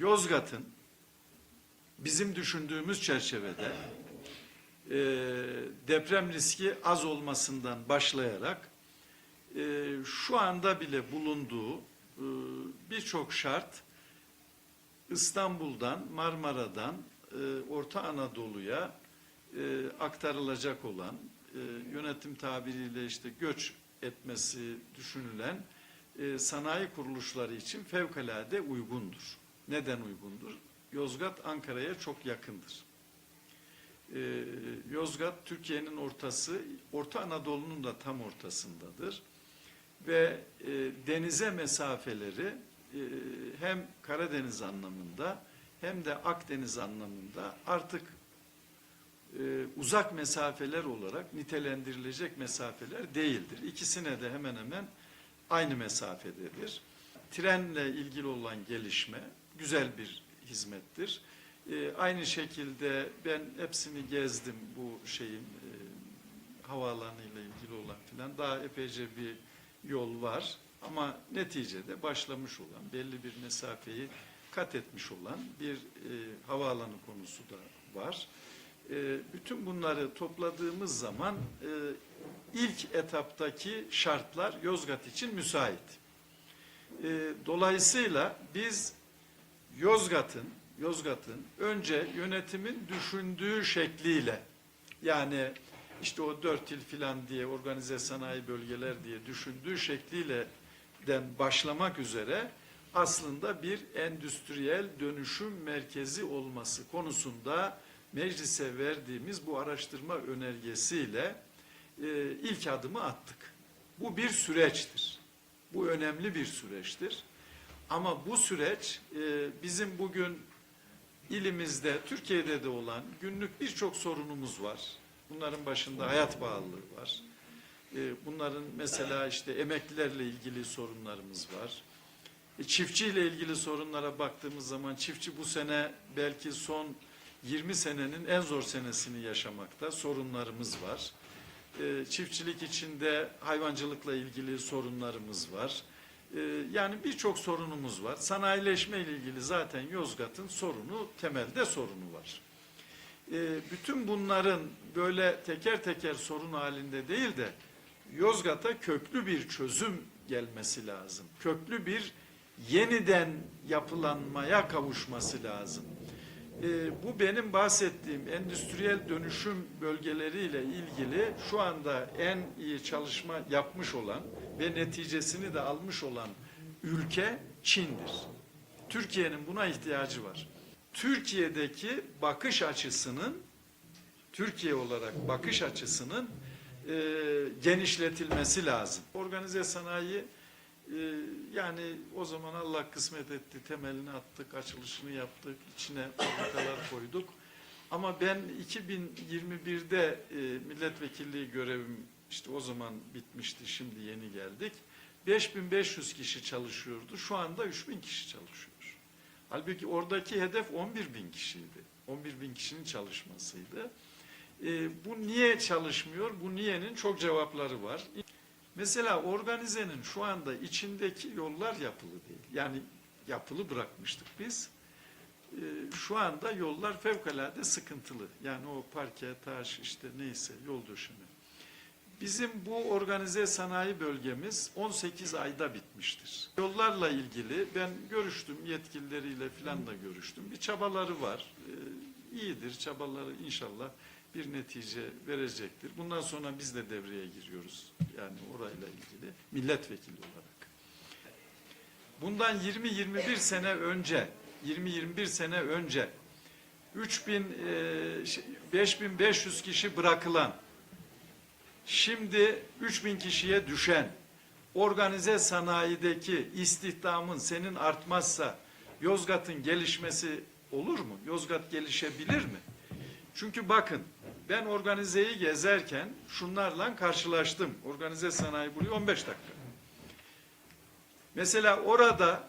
Yozgat'ın bizim düşündüğümüz çerçevede e, deprem riski az olmasından başlayarak e, şu anda bile bulunduğu e, birçok şart İstanbul'dan, Marmara'dan e, Orta Anadolu'ya e, aktarılacak olan e, yönetim tabiriyle işte göç etmesi düşünülen e, sanayi kuruluşları için fevkalade uygundur. Neden uygundur? Yozgat Ankara'ya çok yakındır. E, Yozgat Türkiye'nin ortası, Orta Anadolu'nun da tam ortasındadır. Ve e, denize mesafeleri e, hem Karadeniz anlamında hem de Akdeniz anlamında artık e, uzak mesafeler olarak nitelendirilecek mesafeler değildir. İkisine de hemen hemen aynı mesafededir. Trenle ilgili olan gelişme güzel bir hizmettir. E, aynı şekilde ben hepsini gezdim bu şeyin e, havaalanıyla ilgili olan filan. Daha epeyce bir yol var ama neticede başlamış olan belli bir mesafeyi kat etmiş olan bir e, havaalanı konusu da var. E, bütün bunları topladığımız zaman e, ilk etaptaki şartlar Yozgat için müsait. E, dolayısıyla biz Yozgat'ın Yozgat'ın önce yönetimin düşündüğü şekliyle yani işte o dört il filan diye organize sanayi bölgeler diye düşündüğü şekliyle den başlamak üzere aslında bir endüstriyel dönüşüm merkezi olması konusunda meclise verdiğimiz bu araştırma önergesiyle e, ilk adımı attık. Bu bir süreçtir. Bu önemli bir süreçtir. Ama bu süreç e, bizim bugün ilimizde, Türkiye'de de olan günlük birçok sorunumuz var. Bunların başında hayat pahalılığı var. E, Bunların mesela işte emeklilerle ilgili sorunlarımız var. E, Çiftçiyle ilgili sorunlara baktığımız zaman çiftçi bu sene belki son 20 senenin en zor senesini yaşamakta. Sorunlarımız var. E, Çiftçilik içinde hayvancılıkla ilgili sorunlarımız var. E, Yani birçok sorunumuz var. Sanayileşme ile ilgili zaten Yozgat'ın sorunu, temelde sorunu var. E, Bütün bunların böyle teker teker sorun halinde değil de Yozgat'a köklü bir çözüm gelmesi lazım. Köklü bir yeniden yapılanmaya kavuşması lazım. Ee, bu benim bahsettiğim endüstriyel dönüşüm bölgeleriyle ilgili şu anda en iyi çalışma yapmış olan ve neticesini de almış olan ülke Çin'dir. Türkiye'nin buna ihtiyacı var. Türkiye'deki bakış açısının Türkiye olarak bakış açısının e, genişletilmesi lazım. Organize sanayi e, yani o zaman Allah kısmet etti, temelini attık, açılışını yaptık, içine fabrikalar koyduk. Ama ben 2021'de e, milletvekilliği görevim işte o zaman bitmişti, şimdi yeni geldik. 5500 kişi çalışıyordu, şu anda 3000 kişi çalışıyor. Halbuki oradaki hedef 11 bin kişiydi. 11 bin kişinin çalışmasıydı. E, bu niye çalışmıyor? Bu niyenin çok cevapları var. Mesela organizenin şu anda içindeki yollar yapılı değil. Yani yapılı bırakmıştık biz. E, şu anda yollar fevkalade sıkıntılı. Yani o parke, taş işte neyse yol döşeme. Bizim bu organize sanayi bölgemiz 18 ayda bitmiştir. Yollarla ilgili ben görüştüm yetkilileriyle filan da görüştüm. Bir çabaları var. Ee, iyidir çabaları inşallah bir netice verecektir. Bundan sonra biz de devreye giriyoruz. Yani orayla ilgili milletvekili olarak. Bundan 20-21 sene önce 20-21 sene önce 3000 e, şey, 5500 kişi bırakılan Şimdi 3000 kişiye düşen organize sanayideki istihdamın senin artmazsa Yozgat'ın gelişmesi olur mu? Yozgat gelişebilir mi? Çünkü bakın ben organizeyi gezerken şunlarla karşılaştım. Organize sanayi buraya 15 dakika. Mesela orada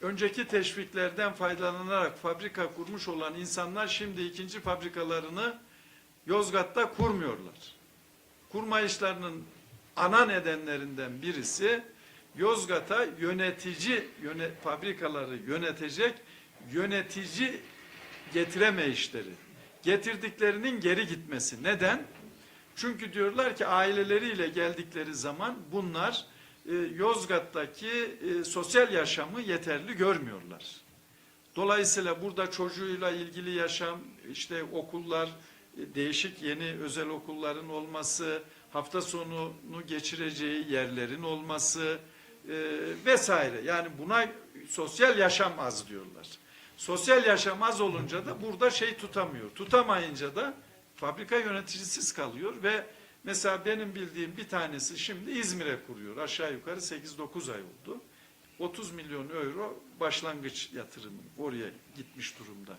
önceki teşviklerden faydalanarak fabrika kurmuş olan insanlar şimdi ikinci fabrikalarını Yozgat'ta kurmuyorlar kurmayışlarının ana nedenlerinden birisi Yozgat'a yönetici, yöne, fabrikaları yönetecek yönetici getiremeyişleri. Getirdiklerinin geri gitmesi. Neden? Çünkü diyorlar ki aileleriyle geldikleri zaman bunlar e, Yozgat'taki e, sosyal yaşamı yeterli görmüyorlar. Dolayısıyla burada çocuğuyla ilgili yaşam, işte okullar, değişik yeni özel okulların olması, hafta sonunu geçireceği yerlerin olması e, vesaire. Yani buna sosyal yaşam az diyorlar. Sosyal yaşam az olunca da burada şey tutamıyor. Tutamayınca da fabrika yöneticisiz kalıyor ve mesela benim bildiğim bir tanesi şimdi İzmir'e kuruyor. Aşağı yukarı 8-9 ay oldu. 30 milyon euro başlangıç yatırımı oraya gitmiş durumda.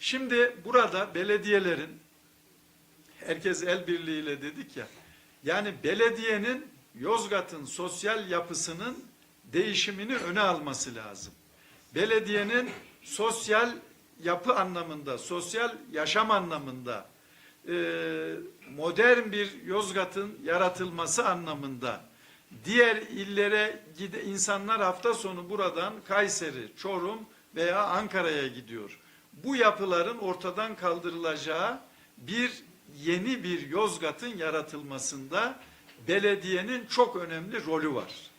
Şimdi burada belediyelerin herkes el birliğiyle dedik ya yani belediyenin Yozgat'ın sosyal yapısının değişimini öne alması lazım. Belediyenin sosyal yapı anlamında, sosyal yaşam anlamında e, modern bir Yozgat'ın yaratılması anlamında diğer illere gide, insanlar hafta sonu buradan Kayseri, Çorum veya Ankara'ya gidiyor. Bu yapıların ortadan kaldırılacağı bir yeni bir Yozgat'ın yaratılmasında belediyenin çok önemli rolü var.